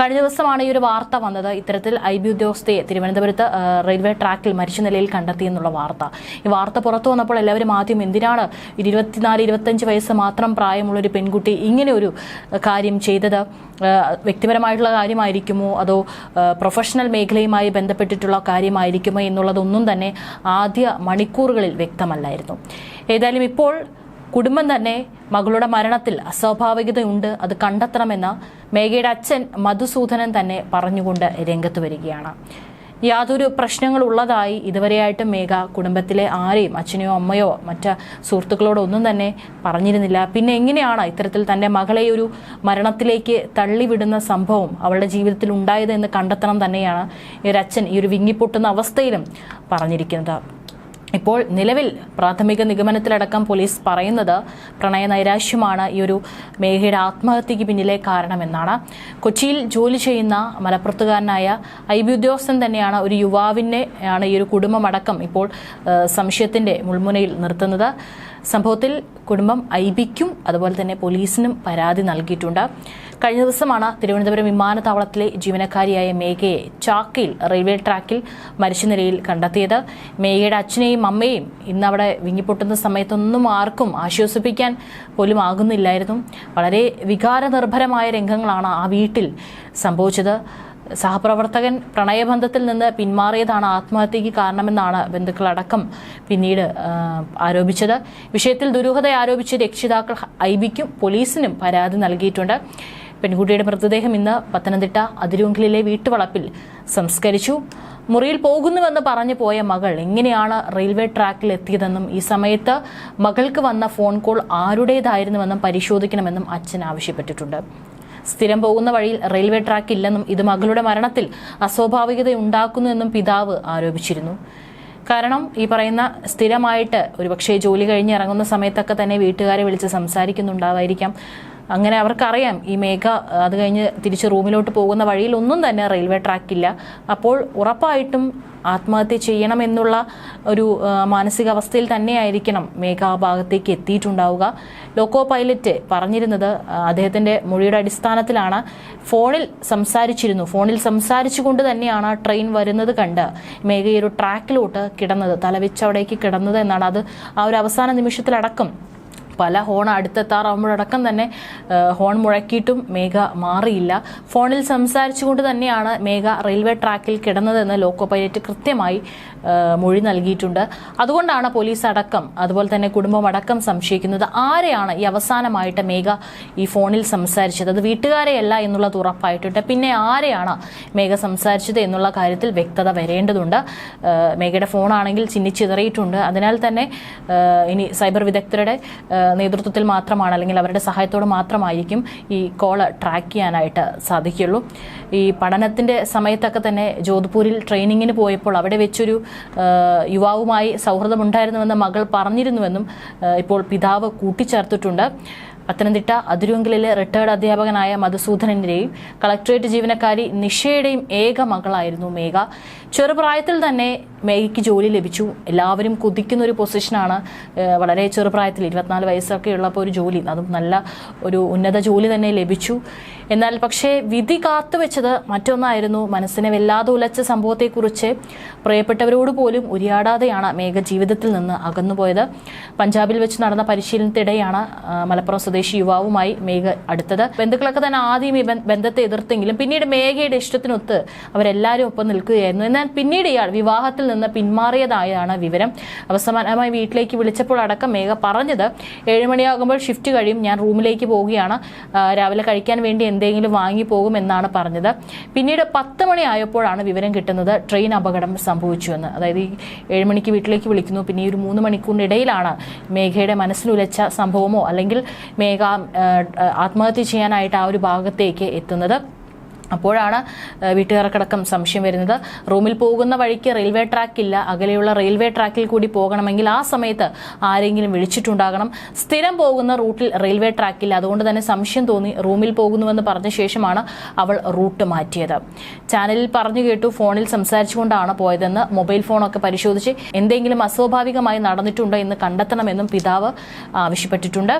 കഴിഞ്ഞ ദിവസമാണ് ഈ ഒരു വാർത്ത വന്നത്. ഇത്തരത്തിൽ ഐ ബി ഉദ്യോഗസ്ഥയെ തിരുവനന്തപുരത്ത് റെയിൽവേ ട്രാക്കിൽ മരിച്ച നിലയിൽ കണ്ടെത്തി എന്നുള്ള വാർത്ത. ഈ വാർത്ത പുറത്തു വന്നപ്പോൾ എല്ലാവരും ആദ്യം എന്തിനാണ് ഇരുപത്തിനാല് ഇരുപത്തഞ്ച് വയസ്സ് മാത്രം പ്രായമുള്ള ഒരു പെൺകുട്ടി ഇങ്ങനെ ഒരു കാര്യം ചെയ്തത്? വ്യക്തിപരമായിട്ടുള്ള കാര്യമായിരിക്കുമോ? അതോ പ്രൊഫഷണൽ മേഖലയുമായി ബന്ധപ്പെട്ടിട്ടുള്ള കാര്യമായിരിക്കുമോ എന്നുള്ളതൊന്നും തന്നെ ആദ്യ മണിക്കൂറുകളിൽ വ്യക്തമല്ലായിരുന്നു. ഏതായാലും ഇപ്പോൾ കുടുംബം തന്നെ മകളുടെ മരണത്തിൽ അസ്വാഭാവികതയുണ്ട്. അത് കണ്ടെത്തണമെന്ന് മേഘയുടെ അച്ഛൻ മധുസൂദനൻ തന്നെ പറഞ്ഞുകൊണ്ട് രംഗത്ത് വരികയാണ്. യാതൊരു പ്രശ്നങ്ങളുള്ളതായി ഇതുവരെയായിട്ടും മേഘ കുടുംബത്തിലെ ആരെയും അച്ഛനെയോ അമ്മയോ മറ്റ് സുഹൃത്തുക്കളോടോ ഒന്നും തന്നെ പറഞ്ഞിരുന്നില്ല. പിന്നെ എങ്ങനെയാണ് ഇത്തരത്തിൽ തന്റെ മകളെ ഒരു മരണത്തിലേക്ക് തള്ളിവിടുന്ന സംഭവം അവളുടെ ജീവിതത്തിൽ ഉണ്ടായത് എന്ന് കണ്ടെത്തണം തന്നെയാണ് ഈ ഒരു അച്ഛൻ ഈ ഒരു വിങ്ങിപ്പൊട്ടുന്ന അവസ്ഥയിലും പറഞ്ഞിരിക്കുന്നത്. ഇപ്പോൾ നിലവിൽ പ്രാഥമിക നിഗമനത്തിലടക്കം പോലീസ് പറയുന്നത് പ്രണയ നൈരാശ്യമാണ് ഈ ഒരു മേഘയുടെ ആത്മഹത്യക്ക് പിന്നിലെ കാരണമെന്നാണ്. കൊച്ചിയിൽ ജോലി ചെയ്യുന്ന മലപ്പുറത്തുകാരനായ ഐ ബി ഉദ്യോഗസ്ഥൻ തന്നെയാണ് ഒരു യുവാവിനെ ആണ് ഈ ഒരു കുടുംബമടക്കം ഇപ്പോൾ സംശയത്തിന്റെ മുൾമുനയിൽ നിർത്തുന്നത്. സംഭവത്തിൽ കുടുംബം ഐ ബിക്കും അതുപോലെ തന്നെ പോലീസിനും പരാതി നൽകിയിട്ടുണ്ട്. കഴിഞ്ഞ ദിവസമാണ് തിരുവനന്തപുരം വിമാനത്താവളത്തിലെ ജീവനക്കാരിയായ മേഘയെ ചാക്കയിൽ റെയിൽവേ ട്രാക്കിൽ മരിച്ച നിലയിൽ കണ്ടെത്തിയത്. മേഘയുടെ അച്ഛനെയും അമ്മയും ഇന്ന് അവിടെ വിങ്ങിപ്പൊട്ടുന്ന സമയത്തൊന്നും ആർക്കും ആശ്വസിപ്പിക്കാൻ പോലും ആകുന്നില്ലായിരുന്നു. വളരെ വികാരനിർഭരമായ രംഗങ്ങളാണ് ആ വീട്ടിൽ സംഭവിച്ചത്. സഹപ്രവർത്തകൻ പ്രണയബന്ധത്തിൽ നിന്ന് പിന്മാറിയതാണ് ആത്മഹത്യക്ക് കാരണമെന്നാണ് ബന്ധുക്കളടക്കം പിന്നീട് ആരോപിച്ചത്. വിഷയത്തിൽ ദുരൂഹത ആരോപിച്ച് രക്ഷിതാക്കൾ ഐ ബിക്കും പോലീസിനും പരാതി നൽകിയിട്ടുണ്ട്. പെൺകുട്ടിയുടെ മൃതദേഹം ഇന്ന് പത്തനംതിട്ട അതിരൂങ്കിലെ വീട്ടുവളപ്പിൽ സംസ്കരിച്ചു. മുറിയിൽ പോകുന്നുവെന്ന് പറഞ്ഞു പോയ മകൾ എങ്ങനെയാണ് റെയിൽവേ ട്രാക്കിൽ എത്തിയതെന്നും ഈ സമയത്ത് മകൾക്ക് വന്ന ഫോൺ കോൾ ആരുടേതായിരുന്നുവെന്നും പരിശോധിക്കണമെന്നും അച്ഛൻ ആവശ്യപ്പെട്ടിട്ടുണ്ട്. സ്ഥിരം പോകുന്ന വഴിയിൽ റെയിൽവേ ട്രാക്ക് ഇല്ലെന്നും ഇത് മകളുടെ മരണത്തിൽ അസ്വാഭാവികതയുണ്ടാക്കുന്നുവെന്നും പിതാവ് ആരോപിച്ചിരുന്നു. കാരണം ഈ പറയുന്ന സ്ഥിരമായിട്ട് ഒരുപക്ഷെ ജോലി കഴിഞ്ഞ് ഇറങ്ങുന്ന സമയത്തൊക്കെ തന്നെ വീട്ടുകാരെ വിളിച്ച് സംസാരിക്കുന്നുണ്ടാവായിരിക്കാം. അങ്ങനെ അവർക്കറിയാം ഈ മേഘ അത് കഴിഞ്ഞ് തിരിച്ച് റൂമിലോട്ട് പോകുന്ന വഴിയിൽ ഒന്നും തന്നെ റെയിൽവേ ട്രാക്കില്ല. അപ്പോൾ ഉറപ്പായിട്ടും ആത്മഹത്യ ചെയ്യണമെന്നുള്ള ഒരു ആ, മാനസികാവസ്ഥയിൽ തന്നെയായിരിക്കണം മേഘ ആ ഭാഗത്തേക്ക് എത്തിയിട്ടുണ്ടാവുക. ലോക്കോ പൈലറ്റ് പറഞ്ഞിരുന്നത് അദ്ദേഹത്തിന്റെ മൊഴിയുടെ അടിസ്ഥാനത്തിലാണ്. ഫോണിൽ സംസാരിച്ചിരുന്നു. ഫോണിൽ സംസാരിച്ചുകൊണ്ട് തന്നെയാണ് ട്രെയിൻ വരുന്നത് കണ്ട് മേഘ ഈ ഒരു ട്രാക്കിലോട്ട് കിടന്നത് തലവെച്ചവിടേക്ക് കിടന്നത് എന്നാണ്. അത് ആ ഒരു അവസാന നിമിഷത്തിലടക്കം പല ഹോൺ അടുത്തെത്താറാകുമ്പോഴടക്കം തന്നെ ഹോൺ മുഴക്കിയിട്ടും മേഘ മാറിയില്ല. ഫോണിൽ സംസാരിച്ചുകൊണ്ട് തന്നെയാണ് മേഘ റെയിൽവേ ട്രാക്കിൽ കിടന്നതെന്ന് ലോക്കോ പൈലറ്റ് കൃത്യമായി മൊഴി നൽകിയിട്ടുണ്ട്. അതുകൊണ്ടാണ് പോലീസ് അടക്കം അതുപോലെ തന്നെ കുടുംബം അടക്കം സംശയിക്കുന്നത്. ആരെയാണ് ഈ അവസാനമായിട്ട് മേഘ ഈ ഫോണിൽ സംസാരിച്ചത്? അത് വീട്ടുകാരെയല്ല എന്നുള്ളത് ഉറപ്പായിട്ടുണ്ട്. പിന്നെ ആരെയാണ് മേഘ സംസാരിച്ചത് എന്നുള്ള കാര്യത്തിൽ വ്യക്തത വരേണ്ടതുണ്ട്. മേഘയുടെ ഫോണാണെങ്കിൽ ചിന്നിച്ചിതറിയിട്ടുണ്ട് അതിനാൽ തന്നെ ഇനി സൈബർ വിദഗ്ധരുടെ നേതൃത്വത്തിൽ മാത്രമാണ് അല്ലെങ്കിൽ അവരുടെ സഹായത്തോട് മാത്രമായിരിക്കും ഈ കോൾ ട്രാക്ക് ചെയ്യാനായിട്ട് സാധിക്കുള്ളൂ ഈ പഠനത്തിന്റെ സമയത്തൊക്കെ തന്നെ ജോധ്പൂരിൽ ട്രെയിനിങ്ങിന് പോയപ്പോൾ അവിടെ വെച്ചൊരു യുവാവുമായി സൗഹൃദമുണ്ടായിരുന്നുവെന്ന് മകൾ പറഞ്ഞിരുന്നുവെന്നും ഇപ്പോൾ പിതാവ് കൂട്ടിച്ചേർത്തിട്ടുണ്ട്. പത്തനംതിട്ട അതിരുവെങ്കിലെ റിട്ടയർഡ് അധ്യാപകനായ മധുസൂദനന്റെയും കളക്ടറേറ്റ് ജീവനക്കാരി നിഷയുടെയും ഏക മകളായിരുന്നു മേഘ. ചെറുപ്രായത്തിൽ തന്നെ മേഘയ്ക്ക് ജോലി ലഭിച്ചു. എല്ലാവരും കുതിക്കുന്ന ഒരു പൊസിഷനാണ് വളരെ ചെറുപ്രായത്തിൽ ഇരുപത്തിനാല് വയസ്സൊക്കെ ഉള്ളപ്പോൾ ഒരു ജോലി. അതും നല്ല ഒരു ഉന്നത ജോലി തന്നെ ലഭിച്ചു. എന്നാൽ പക്ഷേ വിധി കാത്തുവെച്ചത് മറ്റൊന്നായിരുന്നു. മനസ്സിനെ വല്ലാതെ ഉലച്ച സംഭവത്തെക്കുറിച്ച് പ്രിയപ്പെട്ടവരോട് പോലും ഉരിയാടാതെയാണ് മേഘ ജീവിതത്തിൽ നിന്ന് അകന്നുപോയത്. പഞ്ചാബിൽ വെച്ച് നടന്ന പരിശീലനത്തിടെയാണ് ആ, മലപ്പുറം സ്വദേശി യുവാവുമായി മേഘ അടുത്തത്. ബന്ധുക്കളൊക്കെ തന്നെ ആദ്യം ഈ ബന്ധത്തെ എതിർത്തെങ്കിലും പിന്നീട് മേഘയുടെ ഇഷ്ടത്തിനൊത്ത് അവരെല്ലാവരും ഒപ്പം നിൽക്കുകയായിരുന്നു. എന്നാൽ പിന്നീട് ഇയാൾ വിവാഹത്തിൽ നിന്ന് പിന്മാറിയതായാണ് വിവരം. അവസാനമായി വീട്ടിലേക്ക് വിളിച്ചപ്പോൾ അടക്കം മേഘ പറഞ്ഞത് ഏഴുമണിയാകുമ്പോൾ ഷിഫ്റ്റ് കഴിയും. ഞാൻ റൂമിലേക്ക് പോവുകയാണ്. രാവിലെ കഴിക്കാൻ വേണ്ടി എന്തെങ്കിലും വാങ്ങി പോകും എന്നാണ് പറഞ്ഞത്. പിന്നീട് പത്ത് മണിയായപ്പോഴാണ് വിവരം കിട്ടുന്നത് ട്രെയിൻ അപകടം സംഭവിച്ചു എന്ന്. അതായത് ഈ ഏഴുമണിക്ക് വീട്ടിലേക്ക് വിളിക്കുന്നു. പിന്നെ ഈ ഒരു മൂന്ന് മണിക്കൂറിനിടയിലാണ് മേഘയുടെ മനസ്സിലുലച്ച സംഭവമോ അല്ലെങ്കിൽ മേഘ ആത്മഹത്യ ചെയ്യാനായിട്ട് ആ ഒരു ഭാഗത്തേക്ക് എത്തുന്നത്. അപ്പോഴാണ് വീട്ടുകാർക്കടക്കം സംശയം വരുന്നത്. റൂമിൽ പോകുന്ന വഴിക്ക് റെയിൽവേ ട്രാക്ക് ഇല്ല. അകലെയുള്ള റെയിൽവേ ട്രാക്കിൽ കൂടി പോകണമെങ്കിൽ ആ സമയത്ത് ആരെങ്കിലും വിളിച്ചിട്ടുണ്ടാകണം. സ്ഥിരം പോകുന്ന റൂട്ടിൽ റെയിൽവേ ട്രാക്കില്ല അതുകൊണ്ട് തന്നെ സംശയം തോന്നി. റൂമിൽ പോകുന്നുവെന്ന് പറഞ്ഞ ശേഷമാണ് അവൾ റൂട്ട് മാറ്റിയത്. ചാനലിൽ പറഞ്ഞു കേട്ടു ഫോണിൽ സംസാരിച്ചുകൊണ്ടാണ് പോയതെന്ന്. മൊബൈൽ ഫോണൊക്കെ പരിശോധിച്ച് എന്തെങ്കിലും അസ്വാഭാവികമായി നടന്നിട്ടുണ്ടോ എന്ന് കണ്ടെത്തണമെന്നും പിതാവ് ആവശ്യപ്പെട്ടിട്ടുണ്ട്.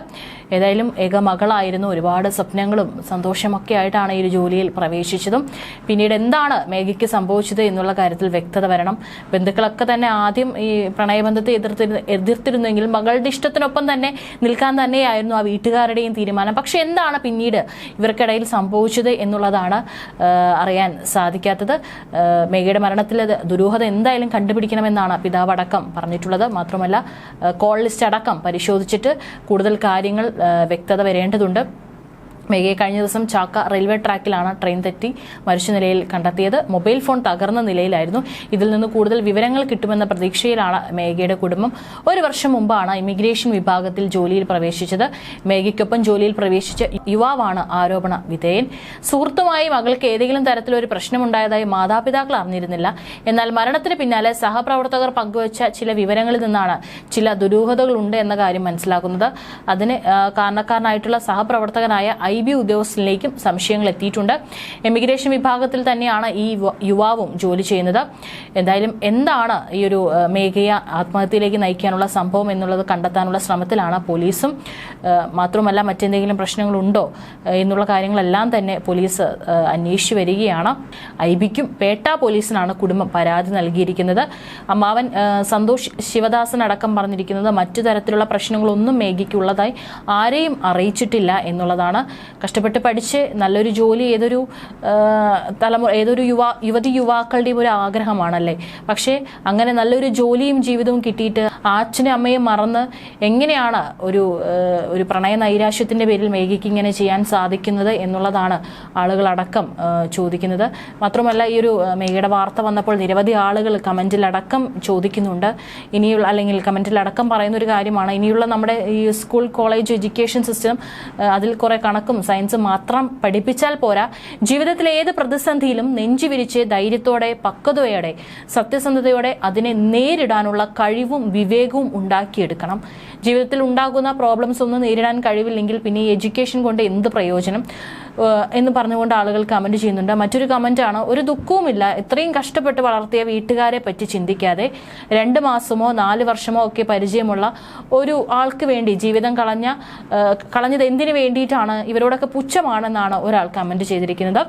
ഏതായാലും ഏക മകളായിരുന്നു. ഒരുപാട് സ്വപ്നങ്ങളും സന്തോഷമൊക്കെ ആയിട്ടാണ് ഈ ഒരു ജോലിയിൽ പ്രവേശിച്ചത് പ്രവേശിച്ചതും പിന്നീട് എന്താണ് മേഘയ്ക്ക് സംഭവിച്ചത് എന്നുള്ള കാര്യത്തിൽ വ്യക്തത വരണം. ബന്ധുക്കളൊക്കെ തന്നെ ആദ്യം ഈ പ്രണയബന്ധത്തെ എതിർത്തിരുന്നു എതിർത്തിരുന്നെങ്കിലും മകളുടെ ഇഷ്ടത്തിനൊപ്പം തന്നെ നിൽക്കാൻ തന്നെയായിരുന്നു ആ വീട്ടുകാരുടെയും തീരുമാനം. പക്ഷെ എന്താണ് പിന്നീട് ഇവർക്കിടയിൽ സംഭവിച്ചത് എന്നുള്ളതാണ് അറിയാൻ സാധിക്കാത്തത്. മേഘയുടെ മരണത്തിലെ ദുരൂഹത എന്തായാലും കണ്ടുപിടിക്കണമെന്നാണ് പിതാവ് അടക്കം പറഞ്ഞിട്ടുള്ളത്. മാത്രമല്ല കോൾ ലിസ്റ്റ് അടക്കം പരിശോധിച്ചിട്ട് കൂടുതൽ കാര്യങ്ങൾ വ്യക്തത വരേണ്ടതുണ്ട്. മേഘയെ കഴിഞ്ഞ ദിവസം ചാക്ക റെയിൽവേ ട്രാക്കിലാണ് ട്രെയിൻ തെറ്റി മരിച്ച നിലയിൽ കണ്ടെത്തിയത്. മൊബൈൽ ഫോൺ തകർന്ന നിലയിലായിരുന്നു. ഇതിൽ നിന്ന് കൂടുതൽ വിവരങ്ങൾ കിട്ടുമെന്ന പ്രതീക്ഷയിലാണ് മേഘയുടെ കുടുംബം. ഒരു വർഷം മുമ്പാണ് ഇമിഗ്രേഷൻ വിഭാഗത്തിൽ ജോലിയിൽ പ്രവേശിച്ചത്. മേഘയ്ക്കൊപ്പം ജോലിയിൽ പ്രവേശിച്ച യുവാവാണ് ആരോപണ വിധേയൻ. സുഹൃത്തുമായി മകൾക്ക് ഏതെങ്കിലും തരത്തിലൊരു പ്രശ്നമുണ്ടായതായി മാതാപിതാക്കൾ അറിഞ്ഞിരുന്നില്ല. എന്നാൽ മരണത്തിന് പിന്നാലെ സഹപ്രവർത്തകർ പങ്കുവച്ച ചില വിവരങ്ങളിൽ നിന്നാണ് ചില ദുരൂഹതകളുണ്ട് എന്ന കാര്യം മനസ്സിലാക്കുന്നത്. അതിന് കാരണക്കാരനായിട്ടുള്ള സഹപ്രവർത്തകനായ ഐ. ബി ഉദ്യോഗസ്ഥനിലേക്കും സംശയങ്ങൾ എത്തിയിട്ടുണ്ട്. എമിഗ്രേഷൻ വിഭാഗത്തിൽ തന്നെയാണ് ഈ യുവാവും ജോലി ചെയ്യുന്നത്. എന്തായാലും എന്താണ് ഈ ഒരു മേഘയ ആത്മഹത്യയിലേക്ക് നയിക്കാനുള്ള സംഭവം എന്നുള്ളത് കണ്ടെത്താനുള്ള ശ്രമത്തിലാണ് പോലീസും. മാത്രമല്ല മറ്റെന്തെങ്കിലും പ്രശ്നങ്ങളുണ്ടോ എന്നുള്ള കാര്യങ്ങളെല്ലാം തന്നെ പോലീസ് അന്വേഷിച്ചു വരികയാണ്. ഐ ബിക്കും പേട്ട പോലീസിനാണ് കുടുംബം പരാതി നൽകിയിരിക്കുന്നത്. അമ്മാവൻ സന്തോഷ് ശിവദാസൻ അടക്കം പറഞ്ഞിരിക്കുന്നത് മറ്റു തരത്തിലുള്ള പ്രശ്നങ്ങളൊന്നും മേഘയ്ക്കുള്ളതായി ആരെയും അറിയിച്ചിട്ടില്ല എന്നുള്ളതാണ് കഷ്ടപ്പെട്ട് പഠിച്ച് നല്ലൊരു ജോലി ഏതൊരു തലമുറ ഏതൊരു യുവാ യുവതി യുവാക്കളുടെയും ഒരു ആഗ്രഹമാണല്ലേ? പക്ഷേ അങ്ങനെ നല്ലൊരു ജോലിയും ജീവിതവും കിട്ടിയിട്ട് ആ അച്ഛനും അമ്മയും മറന്ന് എങ്ങനെയാണ് ഒരു ഒരു പ്രണയ നൈരാശ്യത്തിന്റെ പേരിൽ മേഘയ്ക്ക് ഇങ്ങനെ ചെയ്യാൻ സാധിക്കുന്നത് എന്നുള്ളതാണ് ആളുകളടക്കം ചോദിക്കുന്നത്. മാത്രമല്ല ഈ ഒരു മേഘയുടെ വാർത്ത വന്നപ്പോൾ നിരവധി ആളുകൾ കമന്റിലടക്കം ചോദിക്കുന്നുണ്ട്. ഇനിയുള്ള അല്ലെങ്കിൽ കമന്റിലടക്കം പറയുന്ന ഒരു കാര്യമാണ് ഇനിയുള്ള നമ്മുടെ ഈ സ്കൂൾ കോളേജ് എഡ്യൂക്കേഷൻ സിസ്റ്റം അതിൽ കുറേ കണക്കും സയൻസും മാത്രം പഠിപ്പിച്ചാൽ പോരാ. ജീവിതത്തിലെ ഏത് പ്രതിസന്ധിയിലും നെഞ്ചു വിരിച്ച് ധൈര്യത്തോടെ പക്വതയോടെ സത്യസന്ധതയോടെ അതിനെ നേരിടാനുള്ള കഴിവും വിവേകവും ഉണ്ടാക്കിയെടുക്കണം. ജീവിതത്തിൽ ഉണ്ടാകുന്ന പ്രോബ്ലംസ് ഒന്നും നേരിടാൻ കഴിവില്ലെങ്കിൽ പിന്നെ ഈ എഡ്യൂക്കേഷൻ കൊണ്ട് എന്ത് പ്രയോജനം? എന്ന് പറഞ്ഞുകൊണ്ട് ആളുകൾ കമന്റ് ചെയ്യുന്നുണ്ട്. മറ്റൊരു കമന്റ് ആണ് ഒരു ദുഃഖവുമില്ല. ഇത്രയും കഷ്ടപ്പെട്ട് വളർത്തിയ വീട്ടുകാരെ പറ്റി ചിന്തിക്കാതെ രണ്ട് മാസമോ നാല് വർഷമോ ഒക്കെ പരിചയമുള്ള ഒരു ആൾക്ക് വേണ്ടി ജീവിതം കളഞ്ഞ കളഞ്ഞത് എന്തിനു വേണ്ടിയിട്ടാണ്? ഇവരോടൊക്കെ പുച്ഛമാണെന്നാണ് ഒരാൾ കമന്റ് ചെയ്തിരിക്കുന്നത്.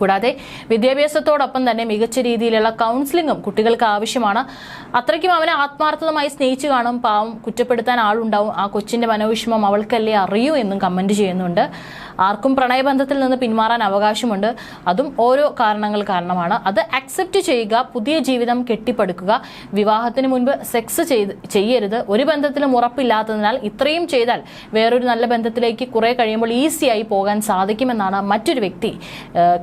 കൂടാതെ വിദ്യാഭ്യാസത്തോടൊപ്പം തന്നെ മികച്ച രീതിയിലുള്ള കൗൺസിലിംഗും കുട്ടികൾക്ക് ആവശ്യമാണ്. അത്രയ്ക്കും അവനെ ആത്മാർത്ഥതമായി സ്നേഹിച്ചു കാണും. പാവം കുറ്റപ്പെടുത്താൻ ആളുണ്ടാവും. ആ കൊച്ചിന്റെ മനോവിഷമം അവൾക്കല്ലേ അറിയൂ എന്നും കമന്റ് ചെയ്യുന്നുണ്ട്. ആർക്കും പ്രണയബന്ധത്തിൽ നിന്ന് പിന്മാറാൻ അവകാശമുണ്ട്. അതും ഓരോ കാരണങ്ങൾ കാരണമാണ്. അത് അക്സെപ്റ്റ് ചെയ്യുക പുതിയ ജീവിതം കെട്ടിപ്പടുക്കുക വിവാഹത്തിന് മുൻപ് സെക്സ് ചെയ്യരുത്. ഒരു ബന്ധത്തിലും ഉറപ്പില്ലാത്തതിനാൽ ഇത്രയും ചെയ്താൽ വേറൊരു നല്ല ബന്ധത്തിലേക്ക് കുറെ കഴിയുമ്പോൾ ഈസിയായി പോകാൻ സാധിക്കുമെന്നാണ് മറ്റൊരു വ്യക്തി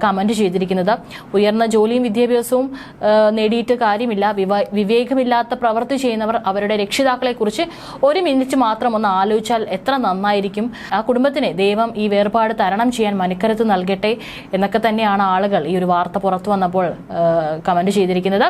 കമന്റ് ചെയ്തിരിക്കുന്നത്. ഉയർന്ന ജോലിയും വിദ്യാഭ്യാസവും നേടിയിട്ട് കാര്യമില്ല. വിവേകമില്ലാത്ത പ്രവൃത്തി ചെയ്യുന്നവർ അവരുടെ രക്ഷിതാക്കളെ കുറിച്ച് ഒരു മിനിറ്റ് മാത്രം ഒന്ന് ആലോചിച്ചാൽ എത്ര നന്നായിരിക്കും. ആ കുടുംബത്തിന് ദൈവം ഈ വേർപാട് തരണം ചെയ്യാൻ മനക്കരുത്ത് നൽകട്ടെ എന്നൊക്കെ തന്നെയാണ് ആളുകൾ ഈ ഒരു വാർത്ത പുറത്തു വന്നപ്പോൾ കമന്റ് ചെയ്തിരിക്കുന്നത്.